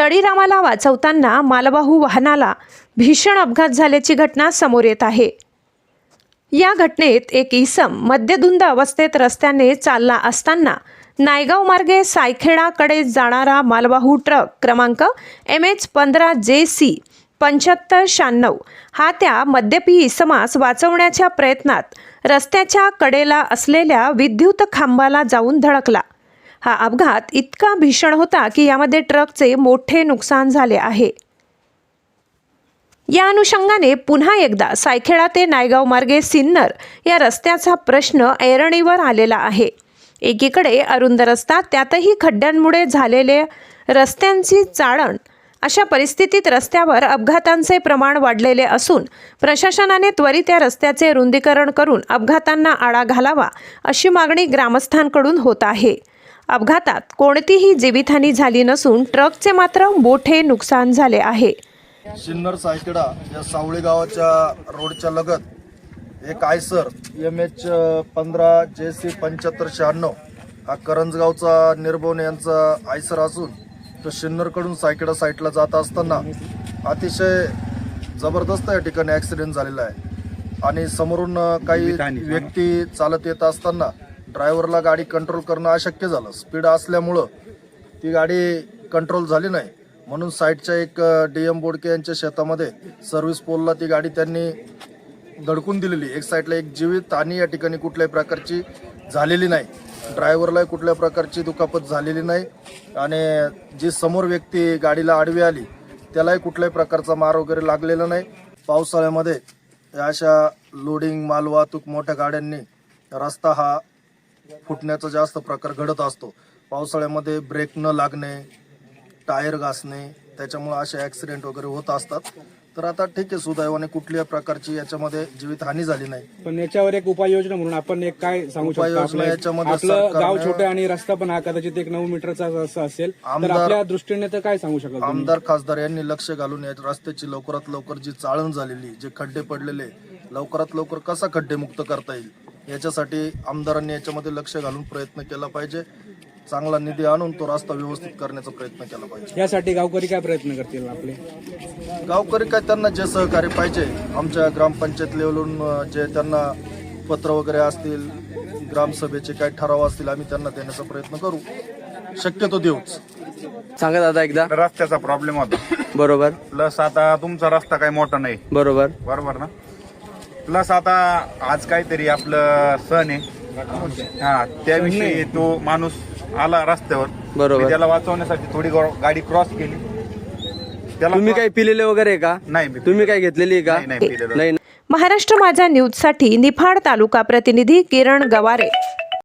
तळीरामाला वाचवताना मालवाहू वाहनाला भीषण अपघात झाल्याची घटना समोर येत आहे. या घटनेत एक इसम मद्यधुंद अवस्थेत रस्त्याने चालला असताना नायगाव मार्गे सायखेडाकडे जाणारा मालवाहू ट्रक क्रमांक एम एच पंधरा जे सी पंच्याहत्तर शहाण्णव हा त्या मद्यपी इसमास वाचवण्याच्या प्रयत्नात रस्त्याच्या कडेला असलेल्या विद्युत खांबाला जाऊन धडकला. हा अपघात इतका भीषण होता की यामध्ये ट्रकचे मोठे नुकसान झाले आहे. या अनुषंगाने पुन्हा एकदा सायखेडा ते नायगाव मार्गे सिन्नर या रस्त्याचा प्रश्न ऐरणीवर आलेला आहे. एकीकडे अरुंद रस्ता त्यातही खड्ड्यांमुळे झालेले रस्त्यांची चाळण. अशा परिस्थितीत रस्त्यावर अपघातांचे प्रमाण वाढलेले असून प्रशासनाने त्वरित या रस्त्याचे रुंदीकरण करून अपघातांना आळा घालावा अशी मागणी ग्रामस्थांकडून होत आहे. अपघातात कोणतीही जीवितहानी झाली नसून ट्रकचे मात्र मोठे नुकसान झाले आहे. सिन्नर सायकडा या सावळी गावाच्या रोडच्या लगत एक आयसर एम एच पंधरा जे सी पंच्याहत्तर शहाण्णव हा करंजगावचा निर्भवने यांचा आयसर असून तो सिन्नरकडून सायकडा साईडला जात असताना अतिशय जबरदस्त या ठिकाणी ॲक्सिडेंट झालेला आहे. आणि समोरून काही व्यक्ती चालत येत असताना ड्रायव्हरला गाडी कंट्रोल करणं अशक्य झालं. स्पीड असल्यामुळं ती गाडी कंट्रोल झाली नाही. म्हणून साईडच्या एक डी एम बोडके यांच्या शेतामध्ये सर्व्हिस पोलला ती गाडी त्यांनी धडकून दिलेली. एक साईडला एक जीवित आणि या ठिकाणी कुठल्याही प्रकारची झालेली नाही. ड्रायव्हरलाही कुठल्या प्रकारची दुखापत झालेली नाही. आणि जी समोर व्यक्ती गाडीला आडवी आली त्यालाही कुठल्याही प्रकारचा मार वगैरे लागलेला नाही. पावसाळ्यामध्ये या अशा लोडिंग माल वाहतूक मोठ्या गाड्यांनी रस्ता हा फुटण्याचा जास्त प्रकार घडत असतो. पावसाळ्यामध्ये ब्रेक न लागणे टायर घासणे त्याच्यामुळे असे ॲक्सिडेंट वगैरे होत असतात. तर आता ठीक आहे सुदैवाने कुठल्याही प्रकारची याच्यामध्ये जीवितहानी झाली नाही. पण याच्यावर एक उपाययोजना म्हणून आपण एक काय सांगू शकतो? उपाययोजना याच्यामध्ये आपलं सरकारनं- गाव छोटं आणि रस्ता पण हा कदाचित एक नऊ मीटरचा असेल. तर आमदार- आपल्या दृष्टीने तर काय सांगू शकाल तुम्ही? आमदार खासदार यांनी लक्ष घालून या रस्त्याची लवकरात लवकर जी चाळण झालेली जे खड्डे पडलेले लवकरात लवकर कसा खड्डे मुक्त करता येईल? याच्यासाठी आमदारांनी याच्यामध्ये लक्ष घालून प्रयत्न केला पाहिजे. चांगला निधी आणून तो रस्ता व्यवस्थित करण्याचा प्रयत्न केला पाहिजे. यासाठी गावकरी काय प्रयत्न करतील आपले? गावकरी काय त्यांना जे सहकार्य पाहिजे आमच्या ग्रामपंचायत लेवलून जे त्यांना पत्र वगैरे असतील ग्रामसभेचे काही ठराव असतील आम्ही त्यांना देण्याचा प्रयत्न करू. शक्यतो देऊच. सांगा दादा एकदा. रस्त्याचा प्रॉब्लेम होता. बरोबर. प्लस आता तुमचा रस्ता काही मोठा नाही. बरोबर. बरोबर ना? प्लस आता आज काहीतरी आपलं सण आहे. हा त्याविषयी तो माणूस आला रस्त्यावर. बरोबर. मी त्याला वाचवण्यासाठी थोडी गो- गाडी क्रॉस केली. त्याला तुम्ही काही पिलेले वगैरे आहे का? नाही मी तुम्ही काय घेतलेली आहे का? नाही, नाही पिलेलं. नाही महाराष्ट्र माझा न्यूजसाठी निफाड तालुका प्रतिनिधी किरण गवारे.